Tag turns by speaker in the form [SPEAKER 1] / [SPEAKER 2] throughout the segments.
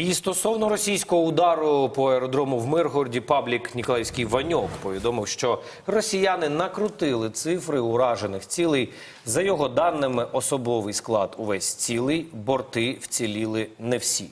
[SPEAKER 1] І стосовно російського удару по аеродрому в Миргороді, паблік Ніколаївський Ваньок повідомив, що росіяни накрутили цифри уражених цілей. За його даними, особовий склад увесь цілий, борти вціліли не всі.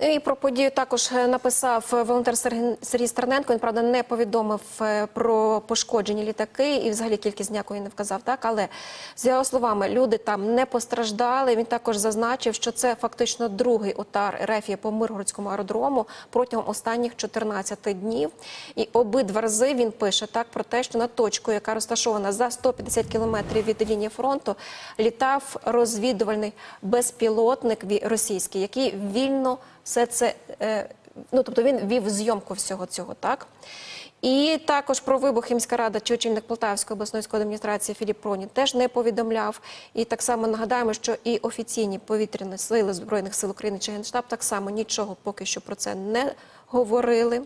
[SPEAKER 2] І про подію також е, написав е, волонтер Сергій- Стерненко. Він правда не повідомив е, про пошкоджені літаки і взагалі кількість ніякої не вказав. Так, але з його словами, люди там не постраждали. Він також зазначив, що це фактично другий удар РФ по Миргородському аеродрому протягом останніх 14 днів. І обидва рази він пише так про те, що на точку, яка розташована за 150 кілометрів від лінії фронту, літав розвідувальний безпілотник російський, який вільно все це, е, ну тобто він вів зйомку всього цього, так. І також про вибух міська рада чи очільник Полтавської обласної адміністрації Філіп Проні теж не повідомляв. І так само нагадаємо, що і офіційні повітряні сили збройних сил України чи генштаб так само нічого поки що про це не говорили.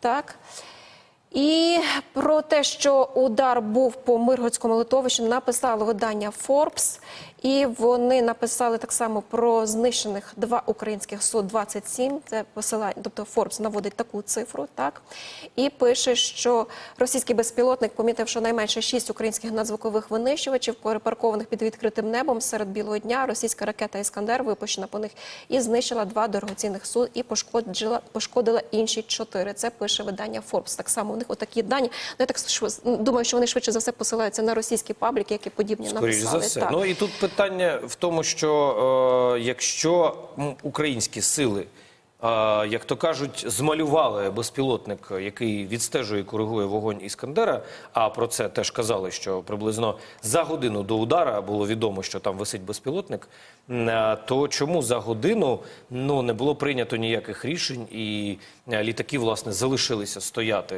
[SPEAKER 2] Так. І про те, що удар був по Миргородському литовищу, написало видання Forbes. І вони написали так само про знищених два українських Су-27. Це посилання, тобто Forbes наводить таку цифру, так і пише, що російський безпілотник помітив, що найменше шість українських надзвукових винищувачів, перепаркованих під відкритим небом серед білого дня. Російська ракета Іскандер випущена по них і знищила два дорогоцінних су і пошкодила, пошкодила інші чотири. Це пише видання Forbes. Так само них отакі дані. Ну я так думаю, що вони швидше за все посилаються на російські пабліки, які подібні
[SPEAKER 1] Скоріш
[SPEAKER 2] написали.
[SPEAKER 1] за все.
[SPEAKER 2] Так.
[SPEAKER 1] Ну і тут питання в тому, що е, якщо українські сили, е, як то кажуть, змалювали безпілотник, який відстежує і коригує вогонь Іскандера, а про це теж казали, що приблизно за годину до удара було відомо, що там висить безпілотник, е, то чому за годину ну, не було прийнято ніяких рішень і е, літаки, власне, залишилися стояти